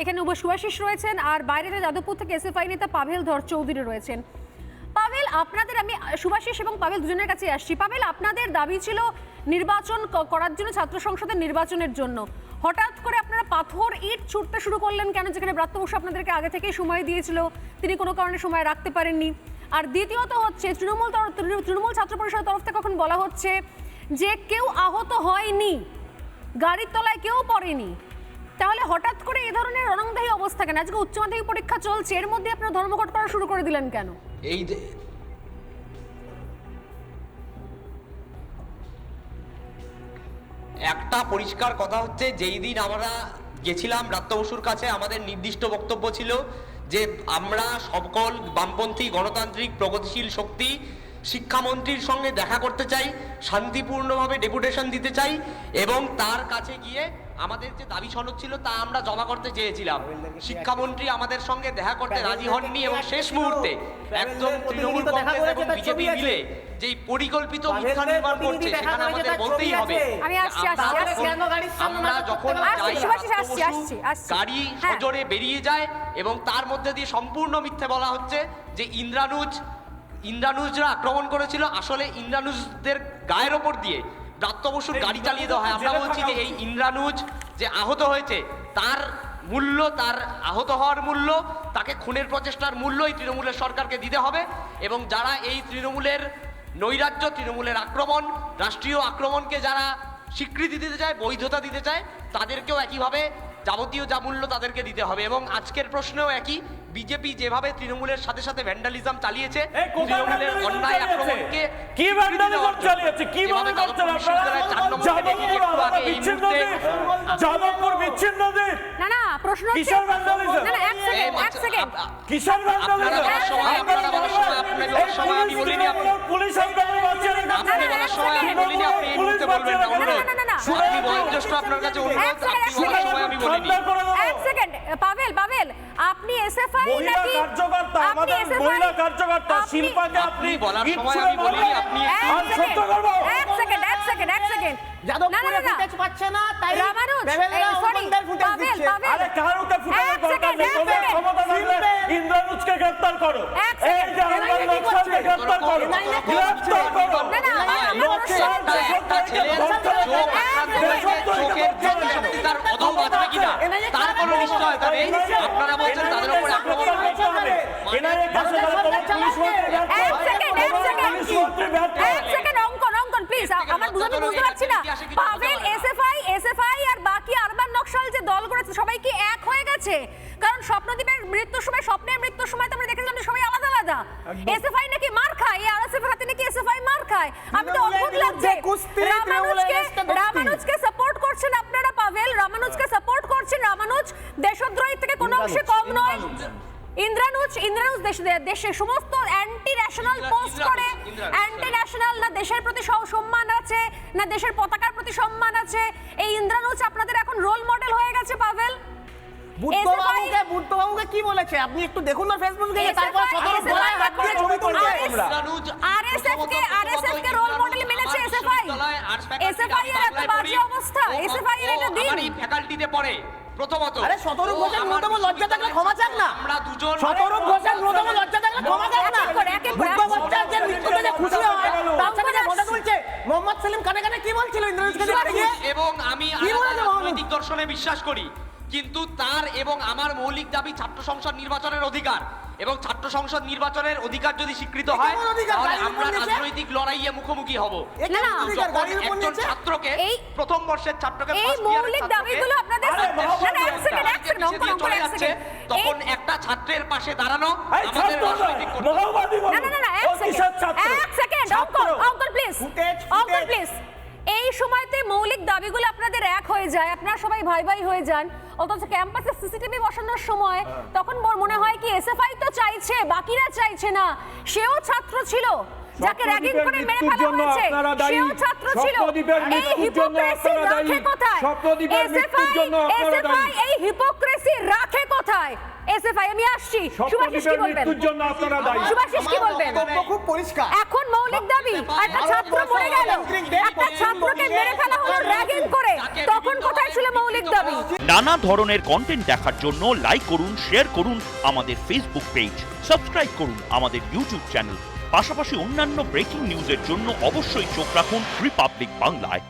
এখানে উপ সুভাষিস রয়েছেন আর বাইরে যাদবপুর থেকে এসএফআই নেতা পাভেল ধর চৌধুরী রয়েছেন। পাভেল, আপনাদের আমি সুভাষিস এবং পাভেল দুজনের কাছে আসছি। পাভেল, আপনাদের দাবি ছিল নির্বাচন করার জন্য ছাত্র সংসদের নির্বাচনের জন্য। হঠাৎ করে আপনারা পাথর, ইট ছুটতে শুরু করলেন কেন? যেখানে ব্রাত্য বসু আপনাদেরকে আগে থেকেই সময় দিয়েছিল। তিনি কোনো কারণে সময় রাখতে পারেননি। আর দ্বিতীয়ত হচ্ছে তৃণমূল তৃণমূল ছাত্র পরিষদের তরফ থেকে এখন বলা হচ্ছে যে কেউ আহত হয়নি। গাড়ির তলায় কেউ পড়েনি। তাহলে হঠাৎ করে এ ধরনের রণংদায়ী অবস্থা কেন? আজকে উচ্চ মাধ্যমিক পরীক্ষা চলছে, এর মধ্যে আপনারা ধর্মঘট করা শুরু করে দিলেন কেন? এই যে একটা পরিষ্কার কথা হচ্ছে, যেই দিন আমরা গেছিলাম রাত্য বসুর কাছে, আমাদের নির্দিষ্ট বক্তব্য ছিল যে আমরা সকল বামপন্থী গণতান্ত্রিক প্রগতিশীল শক্তি শিক্ষামন্ত্রীর সঙ্গে দেখা করতে চাই, শান্তিপূর্ণভাবে ডেপুটেশন দিতে চাই এবং তার কাছে গিয়ে আমাদের যে দাবি সনদ ছিল তা আমরা জমা করতে চেয়েছিলাম। শিক্ষামন্ত্রী আমাদের সঙ্গে দেখা করতে রাজি হননি এবং শেষ মুহূর্তে একদম তৃণমূল কংগ্রেস এবং বিজেপি মিলে যে পরিকল্পিত মিথ্যা নির্মাণ করছে সেখানে আমাদের বলতেই হবে আমি আসছি, যে আসছি, আমরা যখন- যাই। গাড়ি হ্যাঁ। সজোরে বেরিয়ে যায় এবং তার মধ্যে দিয়ে সম্পূর্ণ মিথ্যে বলা হচ্ছে যে ইন্দ্রানুজ ইন্দ্রানুজরা আক্রমণ করেছিল। আসলে ইন্দ্রানুজদের গায়ের ওপর দিয়ে ব্রাত্য বসুর গাড়ি চালিয়ে দেওয়া হয়। আমরা বলছি যে এই ইন্দ্রানুজ যে আহত হয়েছে তার মূল্য তার আহত হওয়ার মূল্য তাকে খুনের প্রচেষ্টার মূল্য এই তৃণমূলের সরকারকে দিতে হবে এবং যারা এই তৃণমূলের নৈরাজ্য তৃণমূলের আক্রমণ রাষ্ট্রীয় আক্রমণকে যারা স্বীকৃতি দিতে চায় বৈধতা দিতে চায় তাদেরকেও একইভাবে যাবতীয় যা মূল্য তাদেরকে দিতে হবে। এবং আজকের প্রশ্নেও একই। বিজেপি যেভাবে তৃণমূলের সাথে সাথে ভ্যান্ডালিজম চালিয়েছে তৃণমূলের অন্যায় আক্রমণকে কি স্বীকৃতি vandalism দেওয়ার জন্য, চালিয়েছে? কি মনে করছেন যাদবপুর বিশ্ববিদ্যালয়ের চার নম্বর গেটে যাদবপুর একটু আগে আলাদা এই বিচ্ছিন্ন মুহূর্তে- দ্বীপ যাদবপুর বিচ্ছিন্ন দ্বীপ না না প্রশ্ন কিসের vandalism? না না এক সেকেন্ড এক সেকেন্ড আপ- আপ- আপনারা বলার সময়- আপনারা বলার সময়- আপনাদের বলার সময় আমি বলিনি আপনি- পুলিশ আপনাদের বাঁচিয়ে আপনি বলার সময় আমি বলিনি আপনি এই মুহূর্তে বলবেন না অনুরোধ। পাভেল পাভেল আপনি এসএফআই নাকি কার্যকর্তা আমাদের মহিলা কার্যকর্তা শিল্পাকে আপনি আপনি বলার সময় আমি বলিনি, আপনি এক সেকেন্ড এক সেকেন্ড এক সেকেন্ড এক সেকেন্ড যাদবপুরে ফুটেজ পাচ্ছে না তাই রামানুজ ফুটেজ পাভেল পাভেল। আরে কারোকে ফুটানোর দরকার নেই? এক ক্ষমতা থাকলে ইন্দ্রানুজকে গ্রেফতার করো। এই নকশালকে করছে? গ্রেফতার করো। গ্রেফতার করো। না, না, আমার- আমার নকশাল একটা- একটা ছেলের চোখ আক্রান্ত হয়েছে, চোখের দৃষ্টিশক্তি তার অধম বাঁচবে কিনা তার কোনো নিশ্চয়তা নেই আপনারা বলছেন তাদের উপর আক্রমণ আমার বুঝতে বুঝতে পারছি না। পাভেল এসএফআই এসএফআই আর বাকি আরবান নকশাল যে দল করেছে সবাই কি এক হয়ে গেছে? কারণ স্বপ্নদীপের মৃত্যুর সময় স্বপ্নের মৃত্যুর সময় তো আমরা দেখেছিলাম যে সবাই আলাদা আলাদা। এসএফআই নাকি মার খায়? এই আরএসএফ হাতে নাকি এসএফআই মার খায়? আমি তো অদ্ভুত লাগছে। রামানুজকে। রামানুজকে সাপোর্ট করছেন আপনারা পাভেল। রামানুজকে দেশদ্রোহী থেকে কোনো অংশে কম নয়। ইন্দ্রানুজ ইন্দ্রানুজ। দেশ দেশে সমস্ত অ্যান্টি ন্যাশনাল পোস্ট করে। অ্যান্টি ন্যাশনাল না দেশের প্রতি সম্মান আছে না দেশের পতাকার প্রতি সম্মান আছে। এই ইন্দ্রানুজ আপনাদের এখন রোল মডেল হয়ে গেছে পাভেল। বুদ্ধবাবুকে বুদ্ধবাবুকে কি বলেছে? আপনি একটু দেখুন না ফেসবুক থেকে তারপর সদর গলায় হাত দিয়ে ছবি তুলছে। RS ইন্দ্রানুজ কে RSF কে রোল মডেল মেনেছে আমার এসএফআই। এসএফআই এর এত। অবস্থা? ও- এসএফআই এর ও দিন। আমার এই ফ্যাকাল্টিতে পড়ে প্রথমত। আরে শতরূপ ও ঘোষের ন্যূনতম লজ্জা থাকলে ক্ষমা চাক না। আমরা দুজন শতরূপ ঘোষের ন্যূনতম লজ্জা থাকলে ক্ষমা চাক না। মৃত্যুতে যে খুশি হয় তার সাথে যে মোহাম্মদ সেলিম কানে কানে কি বলছিল ইন্দ্রজিৎকে এবং আমি? রাজনৈতিক দর্শনে বিশ্বাস করি কিন্তু তার এবং আমার মৌলিক দাবি ছাত্র সংসদ নির্বাচনের অধিকার। এবং ছাত্র সংসদ নির্বাচনের অধিকার যদি স্বীকৃত হয় তাহলে আমরা রাজনৈতিক লড়াইয়ে মুখোমুখি হব। একজন ছাত্রকে এই- প্রথম বর্ষের ছাত্রকে তখন একটা ছাত্রের পাশে দাঁড়ানো আমাদের রাজনৈতিক কর্তব্য। না না না এক সেকেন্ড ছাত্র? এক সেকেন্ড অঙ্কন অঙ্কন প্লিজ অঙ্কন প্লিজ এই সময়তে মৌলিক দাবিগুলো আপনাদের এক হয়ে যায়। আপনারা সবাই ভাই ভাই হয়ে যান। অথচ ক্যাম্পাসে সিসিটিভি বসানোর সময় তখন মোর মনে হয় কি এসএফআই তো চাইছে বাকিরা চাইছে না। সেও ছাত্র ছিল যাকে র্যাগিং করে মেরে ফেলা হয়েছে সেও ছাত্র ছিল। এই হিপোক্রেসি রাখে কোথায়? স্বপ্নদ্বীপের মৃত্যুর জন্য আপনারা দায়ী। এই হিপোক্রেসি রাখে কোথায়? এসএফআই আমি আসছি। সুভাষিস কি বলবেন? মৃত্যুর জন্য আপনারা দায়ী। সুভাষিস কি বলবেন? খুব পরিষ্কার। এখন মৌলিক দাবি একটা ছাত্র মরে গেল। একটা ছাত্রকে মেরে ফেলা হলো র্যাগিং করে। তখন কোথায় ছিল মৌলিক দাবি? নানা ধরনের কন্টেন্ট দেখার জন্য লাইক করুন শেয়ার করুন আমাদের ফেসবুক পেজ সাবস্ক্রাইব করুন আমাদের ইউটিউব চ্যানেল পাশাপাশি অন্যান্য ব্রেকিং নিউজের জন্য অবশ্যই চোখ রাখুন রিপাবলিক বাংলায়